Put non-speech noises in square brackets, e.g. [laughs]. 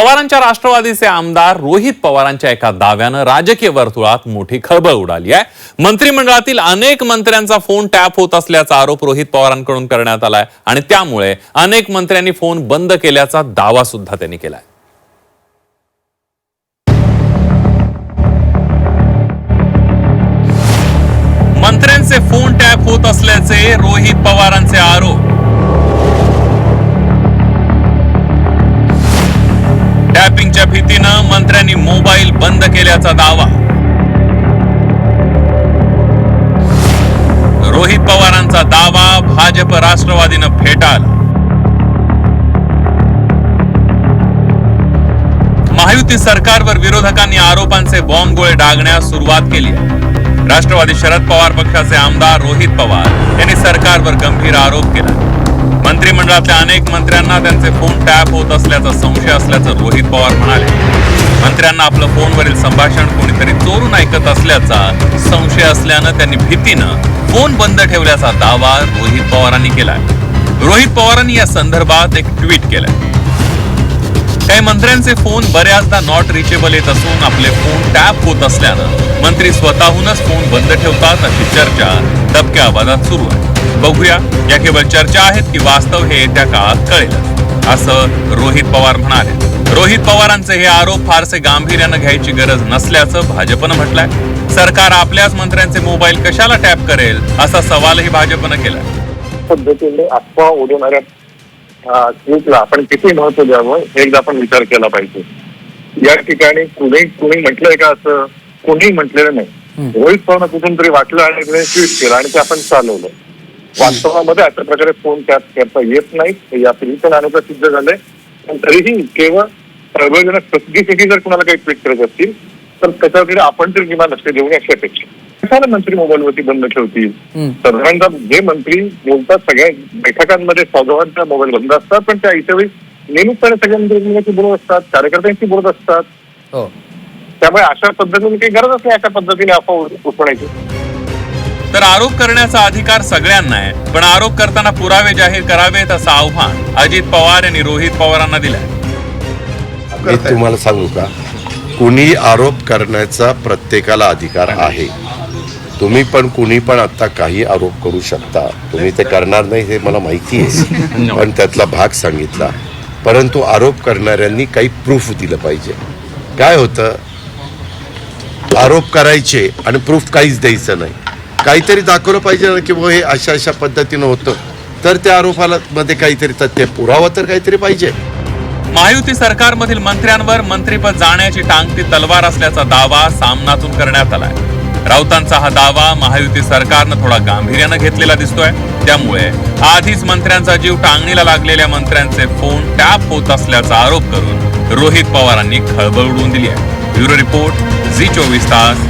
पवारांच्या राष्ट्रवादीचे आमदार रोहित पवारांच्या एका दाव्यानं राजकीय वर्तुळात मोठी खळबळ उडाली आहे. मंत्रिमंडळातील अनेक मंत्र्यांचा फोन टॅप होत असल्याचा आरोप रोहित पवारांकडून करण्यात आलाय आणि त्यामुळे अनेक मंत्र्यांनी फोन बंद केल्याचा दावा सुद्धा त्यांनी केलाय. मंत्र्यांचे फोन टॅप होत असल्याचे रोहित पवारांचे आरोप. बंद केल्याचा दावा. रोहित पवारांचा दावा भाजप राष्ट्रवादीनं फेटाळला. महायुती सरकारवर विरोधकांनी आरोपांचे बॉम्ब गोळे डागण्यास सुरुवात केली राष्ट्रवादी शरद पवार पक्षाचे आमदार रोहित पवार यांनी सरकारवर गंभीर आरोप केला. मंत्रिमंडळातल्या अनेक मंत्र्यांना त्यांचे फोन टॅप होत असल्याचा संशय असल्याचं रोहित पवार म्हणाले. मंत्र्यांना आपलं फोनवरील संभाषण कोणीतरी चोरून ऐकत असल्याचा संशय असल्यानं त्यांनी भीतीनं फोन बंद ठेवल्याचा दावा रोहित पवारांनी केलाय. रोहित पवारांनी या संदर्भात एक ट्विट केलंय. काही मंत्र्यांचे फोन बऱ्याचदा नॉट रिचेबल येत असून आपले फोन टॅप होत असल्यानं मंत्री स्वतःहूनच फोन बंद ठेवतात अशी चर्चा दबक्या आवाजात सुरू आहे. बघूया या केवळ चर्चा आहेत की वास्तव हे येत्या काळात कळेल. असं रोहित पवार म्हणाले. रोहित पवारांचे हे आरोप फारसे गांभीर्यानं घ्यायची गरज नसल्याचं भाजपनं म्हटलंय. सरकार आपल्याच मंत्र्यांचे मोबाईल कशाला टॅप करेल असा सवालही भाजपनं केलाय. पद्धतीने अफवा उडवणाऱ्या ट्विटला आपण किती महत्त्व द्यावं हे एकदा आपण विचार केला पाहिजे. या ठिकाणी कुणी कुणी म्हटलंय का असं? कुणी म्हटलेलं नाही. रोहित पवार कुठून तरी वाटलं आणि ट्विट केलं आणि ते आपण चालवलं. वास्तवामध्ये अशा प्रकारे फोन टॅप करता येत नाही यापूर्वी पण अनेकदा सिद्ध झालंय. पण तरीही केवळ प्रबोधनात प्रसिद्धीसाठी जर कुणाला काही ट्विट करत असतील तर त्याच्याकडे आपण तरी किमान लक्ष देऊ नये अशी अपेक्षा कशाला मंत्री मोबाईलवरती बंद ठेवतील? साधारणतः जे मंत्री बोलतात सगळ्या बैठकांमध्ये सौगवांचा मोबाईल बंद असतात पण त्या इतर वेळी नियमितपणे सगळ्या मंत्रिमंडळाची बोलत असतात कार्यकर्त्यांशी बोलत असतात. हो. त्यामुळे अशा पद्धतीने काही गरजच नाही अशा पद्धतीने अफवा उठवण्याची तर आरोप करण्याचा अधिकार सगळ्यांना आहे. पण आरोप करताना पुरावे जाहीर करावेत असं आव्हान अजित पवार यांनी रोहित पवारांना दिलंय. मी तुम्हाला सांगू का? कुणी आरोप करण्याचा प्रत्येकाला अधिकार आहे. तुम्ही पण कुणी पण आता काही आरोप करू शकता. तुम्ही ते करणार नाही हे मला माहिती आहे. [laughs] पण त्यातला भाग सांगितला. परंतु आरोप करणाऱ्यांनी काही प्रूफ दिलं पाहिजे. काय होतं? आरोप करायचे आणि प्रूफ काहीच द्यायचं नाही. काहीतरी दाखवलं पाहिजे किंवा की हे अशा अशा पद्धतीनं होतं. तर त्या आरोपाला मध्ये काहीतरी तथ्य पुरावा तर काहीतरी पाहिजे. महायुती सरकारमधील मंत्र्यांवर मंत्रीपद जाण्याची टांगती तलवार असल्याचा दावा सामनातून करण्यात आलाय. राऊतांचा हा दावा महायुती सरकारनं थोडा गांभीर्यानं घेतलेला दिसतोय. त्यामुळे आधीच मंत्र्यांचा जीव टांगणीला लागलेल्या मंत्र्यांचे फोन टॅप होत असल्याचा आरोप करून रोहित पवारांनी खळबळ उडवून दिली आहे. ब्युरो रिपोर्ट झी चोवीस तास.